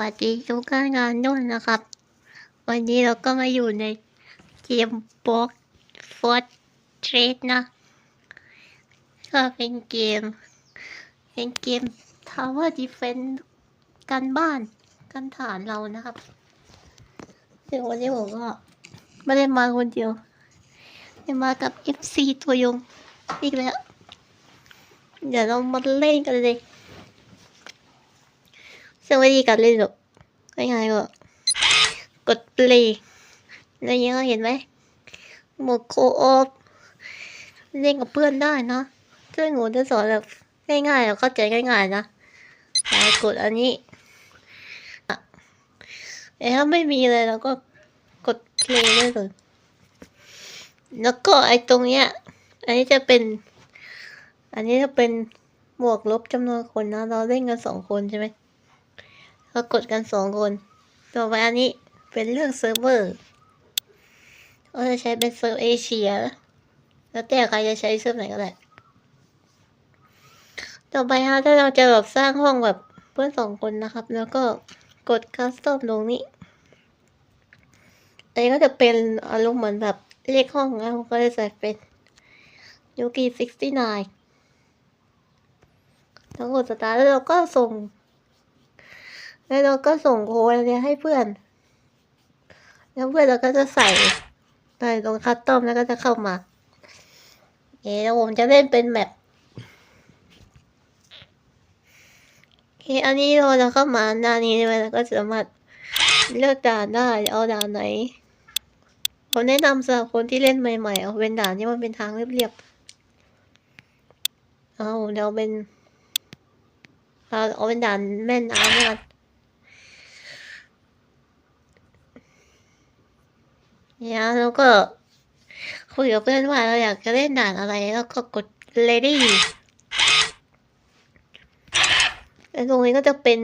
วัสดีทุกการงานด้วยนะครับ วันนี้เราก็มาอยู่ในเกมบล็อกฟอร์เทรดนะ ก็เป็นเกม เป็นเกม Tower Defense กันบ้านกันฐานเรานะครับซึ่งวันนี้ผมก็ไม่ได้มาคนเดียวได้มากับ FC ตัวยงอีกแล้ว เดี๋ยวเรามาเล่นกันเลย ซึ่งวิธีการเล่นแบบง่ายๆก็กด play แล้วยังเห็นไหมหมดโคออฟเล่นกับเพื่อนได้นะซึ่งหนูจะสอนแบบง่ายๆแล้วเข้าใจง่ายๆนะแล้วกดอันนี้อะแต่ถ้าไม่มีเลยเราก็กด play ได้เลยแล้วก็ไอ้ตรงเนี้ย อันนี้จะเป็น อันนี้จะเป็นบวกลบจำนวนคนนะ เราเล่นกันสองคนใช่ไหม ก็กดกันสองคน ต่อไปอันนี้เป็นเรื่องเซิร์ฟเวอร์เราจะใช้เป็นเซิร์ฟเอเชีย แล้วแต่ใครจะใช้เซิร์ฟไหนก็ได้ ต่อไปฮะถ้าเราจะแบบสร้างห้องแบบเพื่อนสองคนนะครับ แล้วก็กดคัสตอมตรงนี้อันนี้ก็จะเป็นอารมณ์เหมือนแบบเลขห้องนะผมก็จะใส่เป็นยูกิ69แล้วกดสตาร์ทแล้วเราก็ส่ง แล้วเราก็ส่งโค้ดเนี่ยให้เพื่อน แล้วเพื่อนเราก็จะใส่ใส่ตรงคัสตอมแล้วก็จะเข้ามาเอ๊แล้วผมจะเล่นเป็นแมปโอเคอันนี้เราจะเข้ามาหน้านี้ใช่ไหมแล้วก็สามารถเลือกด่านได้เอาด่านไหนผมแนะนำสำหรับคนที่เล่นใหม่ๆ เอาเป็นด่านที่มันเป็นทางเรียบๆ เอาเดี๋ยวเป็น เอาเอาเป็นด่านแม่น้ำแล้วกัน เนี่ยแล้วก็คุยกับเพื่อนว่าเราอยากจะเล่นด่านอะไร แล้วก็กด ready แล้วตรงนี้ก็จะเป็น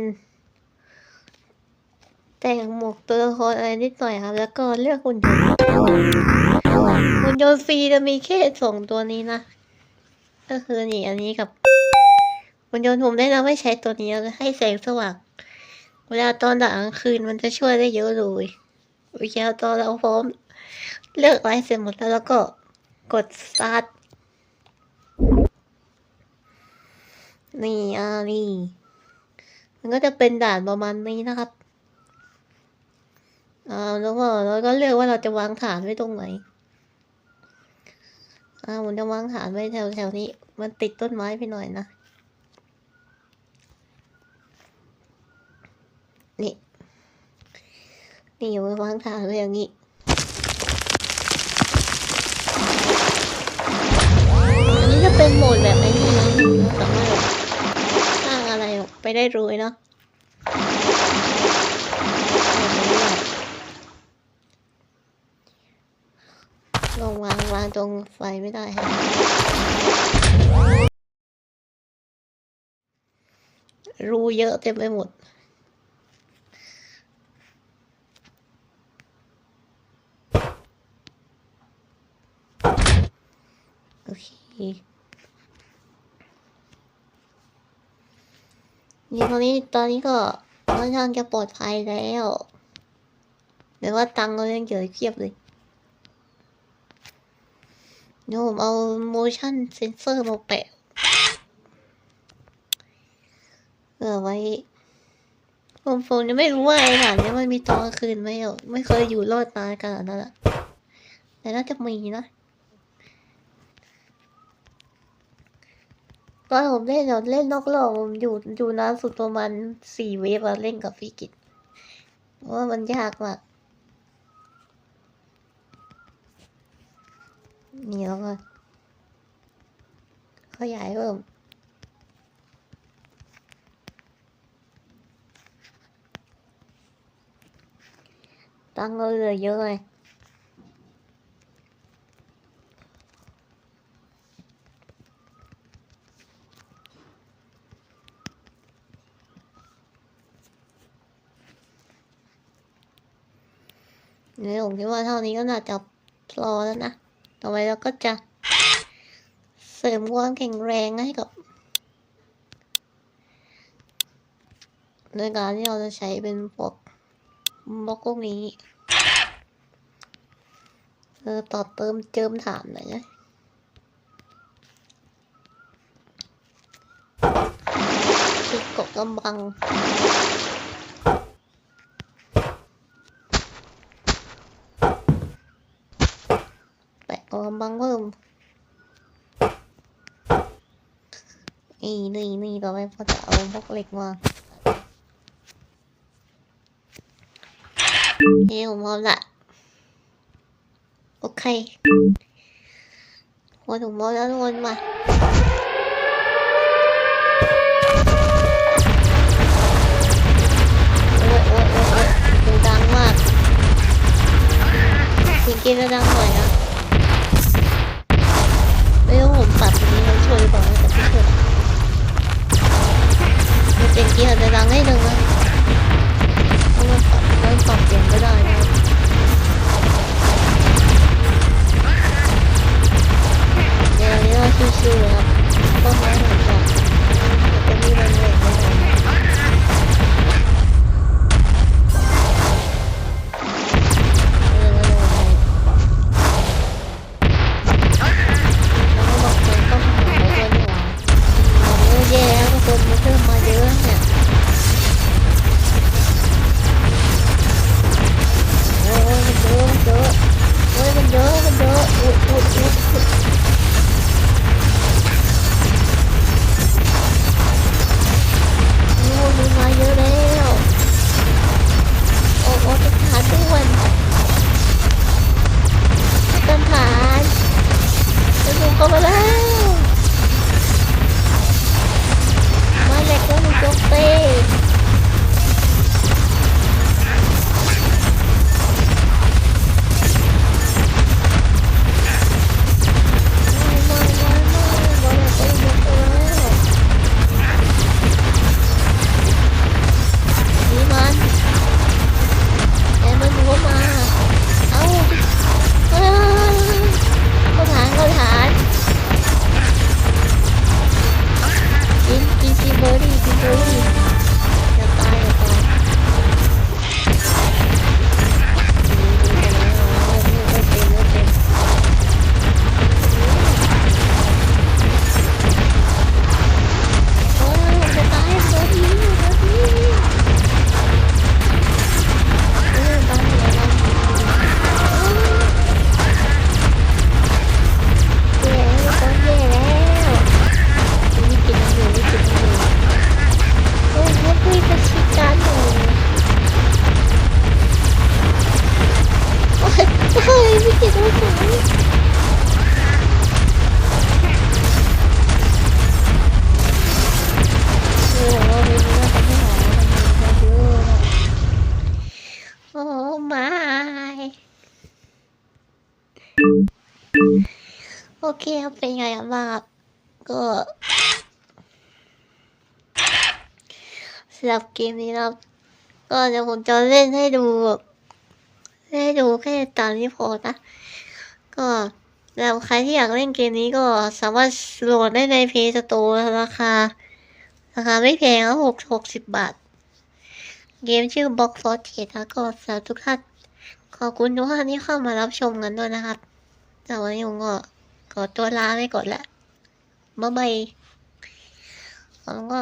แต่งหมวกตัวละครอะไรนิดหน่อยครับ แล้วก็เลือกหุ่นยนต์หุ่นยนต์ฟรีจะมีแค่สองตัวนี้นะ ก็คือนี่อันนี้กับหุ่นยนต์ผมได้นำให้ใช้ตัวนี้แล้วให้แสงสว่าง เวลาตอนกลางคืนมันจะช่วยได้เยอะเลยโอเคตอนเราพร้อม เลือกไว้เสร็จหมดแล้วแล้วก็กด start นี่อ่านี่มันก็จะเป็นด่านประมาณนี้นะครับอ่าแล้วก็เราก็เลือกว่าเราจะวางฐานไว้ตรงไหนอ่าผมจะวางฐานไว้แถวแถวนี้ มันติดต้นไม้ไปหน่อยนะนี่ นี่ผมวางฐานไว้อย่างนี้ ได้รวยเนาะลงวางวางตรงไฟไม่ได้ฮะรูเยอะเต็มไปหมดโอเค นี่ตอนนี้ตอนนี้ก็ค่อนข้างจะปลอดภัยแล้วแต่ว่าตังค์เรายังเยอเพียบเลยเดี๋ยวผมเอา motion sensor มาแปะเพื่อไว้ ผมผมยังไม่รู้ว่าไอ้หานนี้มันมีตอนกลางคืนไหมอะไม่เคยอยู่รอดมาขนาดนั้นอะแต่น่าจะมีนะ ตอนผมเล่นเราเล่นนอกรอบผมอยู่อยู่นานสุดประมาณสี่เวฟเล่นกับพี่กิตเพราะว่ามันยากมากนี่แล้วก็ขยายเพิ่มตังเราเหลือเยอะเลย นี่ยผมคิดว่าเท่านี้ก็น่าจะพอแล้วนะ ต่อไปเราก็จะเสริมความแข็งแรงให้กับในการที่เราจะใช้เป็นพวกบล็อกพวกนี้เออต่อเติมเจิมฐานหน่อยนะติดกบกำบัง กบกำบังเพิ่มนี่นี่นี่ต่อไปพอจะเอาบล็อกเหล็กมาเฮ้ยผมพร้อมละโอเคหัวถุงบอลแล้วทุกคนมาโอ้ยโอ้ยโอ้ยโอ้ยดูดังมากจริงๆก็ดังหน่อยนะ มันเป็นเกี อเคครับเป็นไงบ้างครับก็สำหรับเกมนี้นะครับ ก็เดี๋ยวผมจะเล่นให้ดูให้ดูแค่ตามนี้พอนะ ก็แล้วใครที่อยากเล่นเกมนี้ก็สามารถโหลดได้ใน Play Store ราคา ราคาไม่แพงครับหกหกสิบบาท เกมชื่อ Box f o r t e แล้วก็สำหรับทุกท่านขอบคุณทุกท่านที่เข้ามารับชมกันด้วยนะครับแต่วันนี้ผมก็ ขอตัวลาไปก่อนละบ๊ายบายแล้วก็